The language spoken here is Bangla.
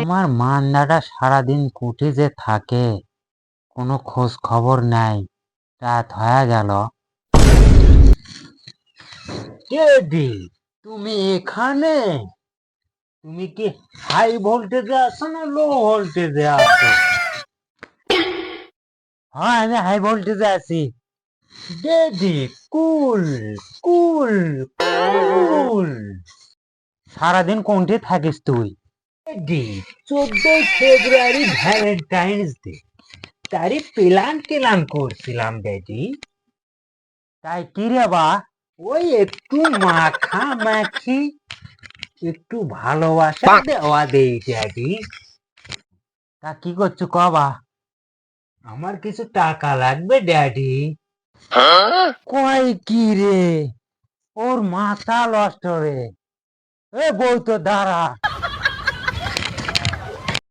আমার মান্দাটা সারাদিন কুঠে যে থাকে, কোনো খোঁজ খবর নাই। রাত হয়ে গেল। টেডি তুমি এখানে? তুমি কি হাই ভোল্টেজে আছো না লো ভোল্টেজে আছো? হ্যাঁ আমি হাই ভোল্টেজে আছি। ডেডি, কুল কুল সারাদিন কোনটি থাকিস তুই? চোদ্দই ফেব্রুয়ারি ভ্যালেন্টাইন্স ডে। তারই প্ল্যান টেলান করছিলাম ড্যাডি। তাই কি রে বা? ওই একটু মাখা মাখি একটু ভালোবাসা দেওয়া দেই ড্যাডি। তা কি করছ কবা আমার কিছু টাকা লাগবে ড্যাডি। কয় কি রে? ওর মাথা নষ্ট রে। এ বই তো দাঁড়া